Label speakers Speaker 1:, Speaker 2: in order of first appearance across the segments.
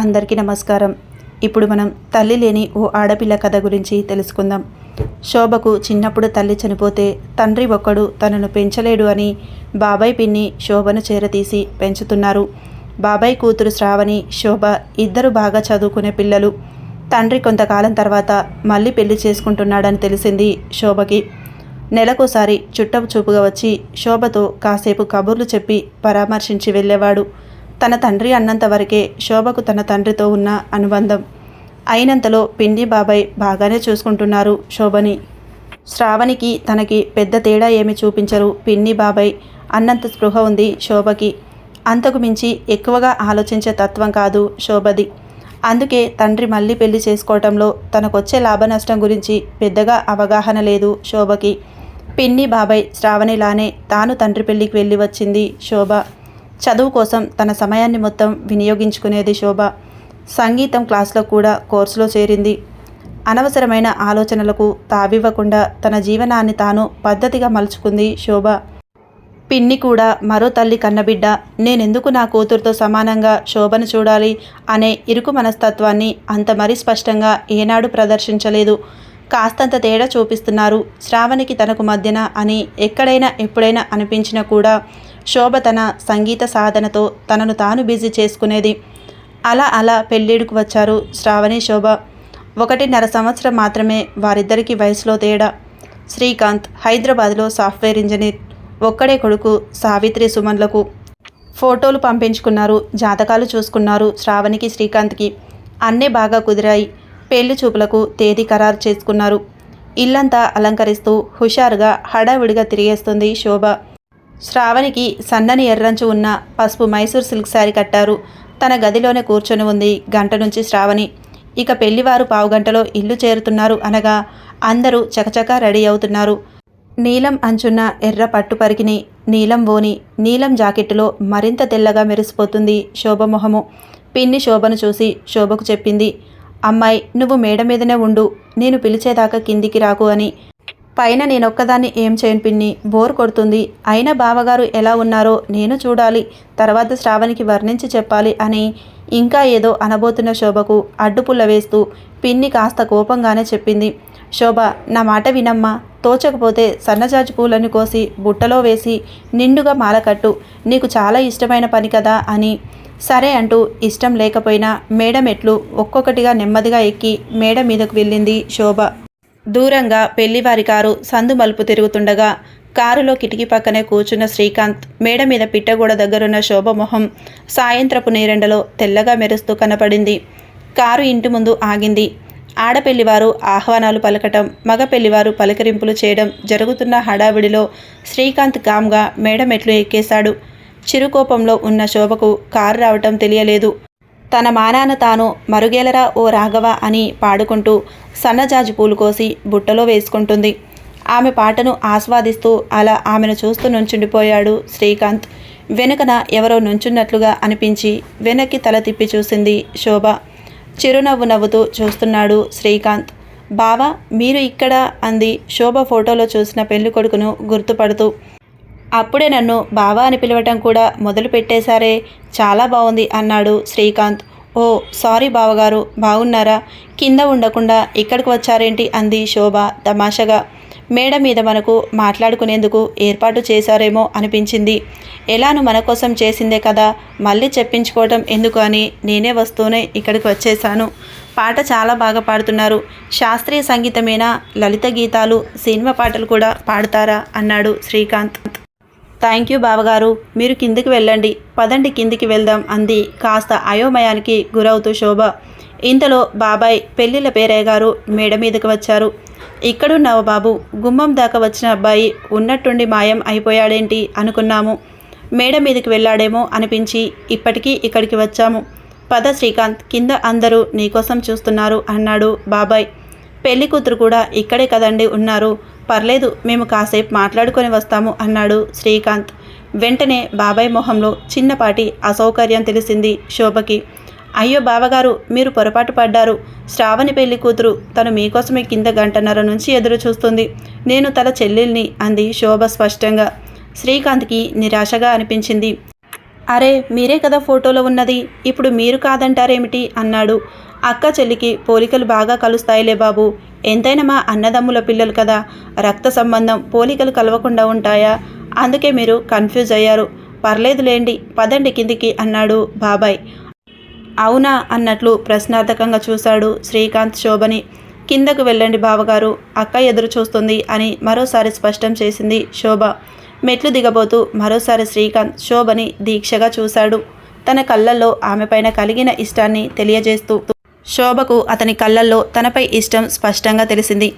Speaker 1: అందరికీ నమస్కారం. ఇప్పుడు మనం తల్లి లేని ఓ ఆడపిల్ల కథ గురించి తెలుసుకుందాం. శోభకు చిన్నప్పుడు తల్లి చనిపోతే తండ్రి ఒక్కడు తనను పెంచలేడు అని బాబాయ్ పిన్ని శోభను చేరతీసి పెంచుతున్నారు. బాబాయ్ కూతురు శ్రావణి శోభ ఇద్దరు బాగా చదువుకునే పిల్లలు. తండ్రి కొంతకాలం తర్వాత మళ్ళీ పెళ్ళి చేసుకుంటున్నాడని తెలిసింది శోభకి. నెలకోసారి చుట్టపు చూపుగా వచ్చి శోభతో కాసేపు కబుర్లు చెప్పి పరామర్శించి వెళ్ళేవాడు. తన తండ్రి అన్నంత వరకే శోభకు తన తండ్రితో ఉన్న అనుబంధం. అయినంతలో పిండి బాబాయ్ బాగానే చూసుకుంటున్నారు శోభని. శ్రావణికి తనకి పెద్ద తేడా ఏమి చూపించరు పిన్ని బాబాయ్. అన్నంత స్పృహ ఉంది శోభకి. అంతకు మించి ఎక్కువగా ఆలోచించే తత్వం కాదు శోభది. అందుకే తండ్రి మళ్ళీ పెళ్ళి చేసుకోవటంలో తనకొచ్చే లాభ నష్టం గురించి పెద్దగా అవగాహన లేదు శోభకి. పిన్ని బాబాయ్ శ్రావణిలానే తాను తండ్రి పెళ్ళికి వెళ్ళి వచ్చింది శోభ. చదువు కోసం తన సమయాన్ని మొత్తం వినియోగించుకునేది శోభ. సంగీతం క్లాస్లో కూడా కోర్సులో చేరింది. అనవసరమైన ఆలోచనలకు తావివ్వకుండా తన జీవనాన్ని తాను పద్ధతిగా మలుచుకుంది శోభ. పిన్ని కూడా మరో తల్లి కన్నబిడ్డ. నేనెందుకు నా కూతురుతో సమానంగా శోభను చూడాలి అనే ఇరుకు మనస్తత్వాన్ని అంత మరీ స్పష్టంగా ఏనాడు ప్రదర్శించలేదు. కాస్తంత తేడా చూపిస్తున్నారు. శ్రావణికి తనకు మధ్యన అని ఎక్కడైనా ఎప్పుడైనా అనిపించినా కూడా శోభ తన సంగీత సాధనతో తనను తాను బిజీ చేసుకునేది. అలా అలా పెళ్ళిడుకు వచ్చారు శ్రావణి శోభ. ఒకటిన్నర సంవత్సరం మాత్రమే వారిద్దరికి వయసులో తేడా. శ్రీకాంత్ హైదరాబాద్లో సాఫ్ట్వేర్ ఇంజనీర్ ఒక్కడే కొడుకు సావిత్రి సుమన్లకు. ఫోటోలు పంపించుకున్నారు జాతకాలు చూసుకున్నారు శ్రావణికి శ్రీకాంత్కి. అన్నీ బాగా కుదిరాయి. పెళ్ళి చూపులకు తేదీ ఖరారు చేసుకున్నారు. ఇల్లంతా అలంకరిస్తూ హుషారుగా హడావిడిగా తిరిగేస్తుంది శోభ. శ్రావణికి సన్నని ఎర్రంచు ఉన్న పసుపు మైసూర్ సిల్క్ శారీ కట్టారు. తన గదిలోనే కూర్చొని ఉంది గంట నుంచి శ్రావణి. ఇక పెళ్ళివారు పావుగంటలో ఇల్లు చేరుతున్నారు అనగా అందరూ చకచకా రెడీ అవుతున్నారు. నీలం అంచున్న ఎర్ర పట్టు పరికిని నీలం ఓని నీలం జాకెట్టులో మరింత తెల్లగా మెరిసిపోతుంది శోభమొహము. పిన్ని శోభను చూసి శోభకు చెప్పింది అమ్మాయి నువ్వు మేడ మీదనే ఉండు నేను పిలిచేదాకా కిందికి రాకు అని. పైన నేనొక్కదాన్ని ఏం చేయను పిన్ని. బోర్ కొడుతుంది. అయినా బావగారు ఎలా ఉన్నారో నేను చూడాలి. తర్వాత శ్రావణికి వర్ణించి చెప్పాలి అని ఇంకా ఏదో అనబోతున్న శోభకు అడ్డుపుల్ల వేస్తూ పిన్ని కాస్త కోపంగానే చెప్పింది. శోభ నా మాట వినమ్మా. తోచకపోతే సన్నజాజి పూలను కోసి బుట్టలో వేసి నిండుగా మాలకట్టు. నీకు చాలా ఇష్టమైన పని కదా అని సరే అంటూ ఇష్టం లేకపోయినా మేడ మెట్లు ఒక్కొక్కటిగా నెమ్మదిగా ఎక్కి మేడ మీదకు వెళ్ళింది శోభ. దూరంగా పెళ్ళివారి కారు సందు మలుపు తిరుగుతుండగా కారులో కిటికీ పక్కనే కూర్చున్న శ్రీకాంత్ మేడ మీద పిట్టగూడ దగ్గరున్న శోభమొహం సాయంత్రపు నీరెండలో తెల్లగా మెరుస్తూ కనపడింది. కారు ఇంటి ముందు ఆగింది. ఆడపెళ్ళివారు ఆహ్వానాలు పలకటం మగ పెళ్ళివారు పలకరింపులు చేయడం జరుగుతున్న హడావిడిలో శ్రీకాంత్ కామ్గా మేడ మెట్లు ఎక్కేశాడు. చిరుకోపంలో ఉన్న శోభకు కారు రావటం తెలియలేదు. తన మానాన తాను మరుగేలరా ఓ రాఘవ అని పాడుకుంటూ సన్నజాజి పూలు కోసి బుట్టలో వేసుకుంటుంది. ఆమె పాటను ఆస్వాదిస్తూ అలా ఆమెను చూస్తూ నుంచుండిపోయాడు శ్రీకాంత్. వెనుకన ఎవరో నుంచున్నట్లుగా అనిపించి వెనక్కి తల తిప్పి చూసింది శోభ. చిరునవ్వు నవ్వుతూ చూస్తున్నాడు శ్రీకాంత్. బావా మీరు ఇక్కడ అంది శోభ ఫోటోలో చూసిన పెళ్ళి కొడుకును గుర్తుపడుతూ. అప్పుడే నన్ను బావా అని పిలవటం కూడా మొదలు పెట్టేశారే. చాలా బాగుంది అన్నాడు శ్రీకాంత్. ఓ సారీ బావగారు బాగున్నారా కింద ఉండకుండా ఇక్కడికి వచ్చారేంటి? అంది శోభ తమాషగా. మేడ మీద మనకు మాట్లాడుకునేందుకు ఏర్పాటు చేశారేమో అనిపించింది. ఎలాను మన కోసం చేసిందే కదా మళ్ళీ చెప్పించుకోవటం ఎందుకు అని నేనే వస్తూనే ఇక్కడికి వచ్చేసాను పాట చాలా బాగా పాడుతున్నారు. శాస్త్రీయ సంగీతమేనా? లలిత గీతాలు సినిమా పాటలు కూడా పాడతారా? అన్నాడు శ్రీకాంత్. థ్యాంక్ యూ బావగారు. మీరు కిందికి వెళ్ళండి. పదండి కిందికి వెళ్దాం అంది. కాస్త అయోమయానికి గురవుతూ శోభ. ఇంతలో బాబాయ్ పెళ్ళిళ్ళ పేరయ్య గారు మేడ మీదకి వచ్చారు. ఇక్కడున్నావు బాబు. గుమ్మం దాకా వచ్చిన అబ్బాయి ఉన్నట్టుండి మాయం అయిపోయాడేంటి అనుకున్నాము. మేడ మీదకి వెళ్ళాడేమో అనిపించి ఇప్పటికీ ఇక్కడికి వచ్చాము. పద శ్రీకాంత్ కింద అందరూ నీకోసం చూస్తున్నారు అన్నాడు బాబాయ్. పెళ్ళి కూతురు కూడా ఇక్కడే కదండి ఉన్నారు. పర్లేదు మేము కాసేపు మాట్లాడుకొని వస్తాము అన్నాడు శ్రీకాంత్. వెంటనే బాబాయ్ మొహంలో చిన్నపాటి అసౌకర్యం తెలిసింది శోభకి. అయ్యో బావగారు మీరు పొరపాటు పడ్డారు. శ్రావణి పెళ్ళి కూతురు తను మీకోసమే కింద గంటన్నర నుంచి ఎదురు చూస్తుంది. నేను తన చెల్లెల్ని అంది శోభ స్పష్టంగా. శ్రీకాంత్కి నిరాశగా అనిపించింది. అరే మీరే కదా ఫోటోలో ఉన్నది. ఇప్పుడు మీరు కాదంటారేమిటి? అన్నాడు. అక్క చెల్లికి పోలికలు బాగా కలుస్తాయిలే బాబు. ఎంతైనా మా అన్నదమ్ముల పిల్లలు కదా. రక్త సంబంధం పోలికలు కలవకుండా ఉంటాయా? అందుకే మీరు కన్ఫ్యూజ్ అయ్యారు. పర్లేదులేండి పదండి కిందికి అన్నాడు బాబాయ్. అవునా అన్నట్లు ప్రశ్నార్థకంగా చూశాడు శ్రీకాంత్ శోభని. కిందకు వెళ్ళండి బావగారు అక్క ఎదురు చూస్తుంది అని మరోసారి స్పష్టం చేసింది శోభ. మెట్లు దిగబోతూ మరోసారి శ్రీకాంత్ శోభని దీక్షగా చూశాడు. తన కళ్ళల్లో ఆమెపైన కలిగిన ఇష్టాన్ని తెలియజేస్తూ శోభకు అతని కళ్ళల్లో తనపై ఇష్టం స్పష్టంగా తెలిసింది.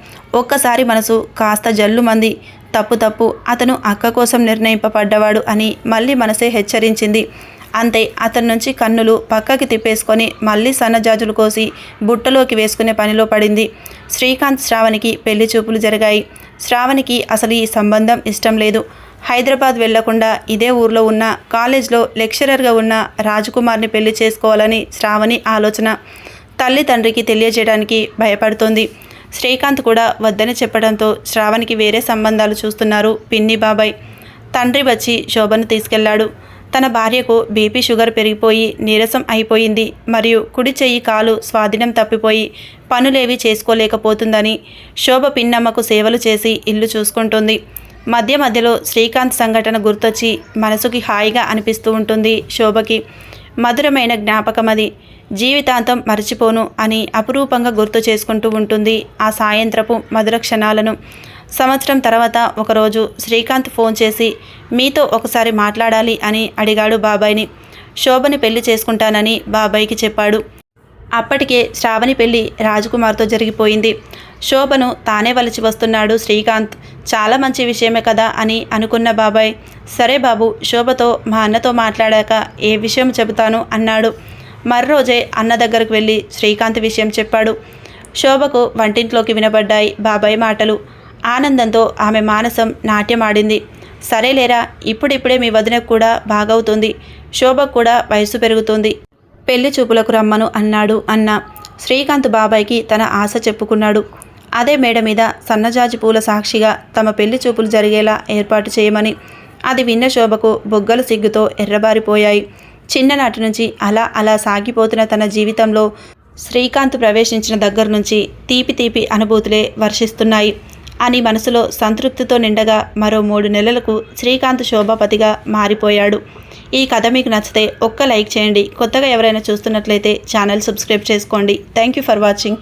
Speaker 1: ఒక్కసారి మనసు కాస్త జల్లుమంది తప్పు తప్పు అతను అక్క కోసం నిర్ణయింపబడ్డవాడు అని మళ్ళీ మనసే హెచ్చరించింది. అంతే అతని నుంచి కన్నులు పక్కకి తిప్పేసుకొని మళ్ళీ సన్నజాజులు కోసి బుట్టలోకి వేసుకునే పనిలో పడింది. శ్రీకాంత్ శ్రావణికి పెళ్ళి చూపులు జరిగాయి. శ్రావణికి అసలు ఈ సంబంధం ఇష్టం లేదు. హైదరాబాద్ వెళ్ళకుండా ఇదే ఊర్లో ఉన్న కాలేజ్లో లెక్చరర్గా ఉన్న రాజకుమార్ని పెళ్ళి చేసుకోవాలని శ్రావణి ఆలోచన. తల్లి తండ్రికి తెలియజేయడానికి భయపడుతోంది. శ్రీకాంత్ కూడా వద్దని చెప్పడంతో శ్రావణికి వేరే సంబంధాలు చూస్తున్నారు పిన్ని బాబాయ్. తండ్రి వచ్చి శోభను తీసుకెళ్ళాడు. తన భార్యకు బీపీ షుగర్ పెరిగిపోయి నీరసం అయిపోయింది. మరియు కుడి చెయ్యి కాలు స్వాధీనం తప్పిపోయి పనులేవి చేసుకోలేకపోతుందని శోభ పిన్నమ్మకు సేవలు చేసి ఇల్లు చూసుకుంటుంది. మధ్య మధ్యలో శ్రీకాంత్ సంఘటన గుర్తొచ్చి మనసుకి హాయిగా అనిపిస్తూ ఉంటుంది శోభకి. మధురమైన జ్ఞాపకం అది జీవితాంతం మర్చిపోను అని అపురూపంగా గుర్తు చేసుకుంటూ ఉంటుంది ఆ సాయంత్రపు మధుర క్షణాలను. సంవత్సరం తర్వాత ఒకరోజు శ్రీకాంత్ ఫోన్ చేసి మీతో ఒకసారి మాట్లాడాలి అని అడిగాడు బాబాయ్ని. శోభని పెళ్ళి చేసుకుంటానని బాబాయ్కి చెప్పాడు. అప్పటికే శ్రావణి పెళ్ళి రాజకుమార్తో జరిగిపోయింది. శోభను తానే వలిచి వస్తున్నాడు శ్రీకాంత్. చాలా మంచి విషయమే కదా అని అనుకున్న బాబాయ్. సరే బాబు శోభతో మా అన్నతో మాట్లాడాక ఏ విషయం చెబుతాను అన్నాడు. మర్రోజే అన్న దగ్గరకు వెళ్ళి శ్రీకాంత్ విషయం చెప్పాడు. శోభకు వంటింట్లోకి వినబడ్డాయి బాబాయ్ మాటలు. ఆనందంతో ఆమె మానసం నాట్యమాడింది. సరేలేరా ఇప్పుడిప్పుడే మీ వదినకు కూడా బాగవుతుంది. శోభకు కూడా వయసు పెరుగుతుంది. పెళ్ళి చూపులకు రమ్మను అన్నాడు అన్న. శ్రీకాంత్ బాబాయ్కి తన ఆశ చెప్పుకున్నాడు. అదే మేడ మీద సన్నజాజి పూల సాక్షిగా తమ పెళ్ళి చూపులు జరిగేలా ఏర్పాటు చేయమని. అది విన్న శోభకు బొగ్గలు సిగ్గుతో ఎర్రబారిపోయాయి. చిన్ననాటి నుంచి అలా అలా సాగిపోతున్న తన జీవితంలో శ్రీకాంత్ ప్రవేశించిన దగ్గర నుంచి తీపి తీపి అనుభూతులే వర్షిస్తున్నాయి. అని మనసులో సంతృప్తితో నిండగా మరో మూడు నెలలకు శ్రీకాంత్ శోభాపతిగా మారిపోయాడు. ఈ కథ మీకు నచ్చితే ఒక్క లైక్ చేయండి. కొత్తగా ఎవరైనా చూస్తున్నట్లయితే ఛానల్ సబ్స్క్రైబ్ చేసుకోండి. Thank you for watching.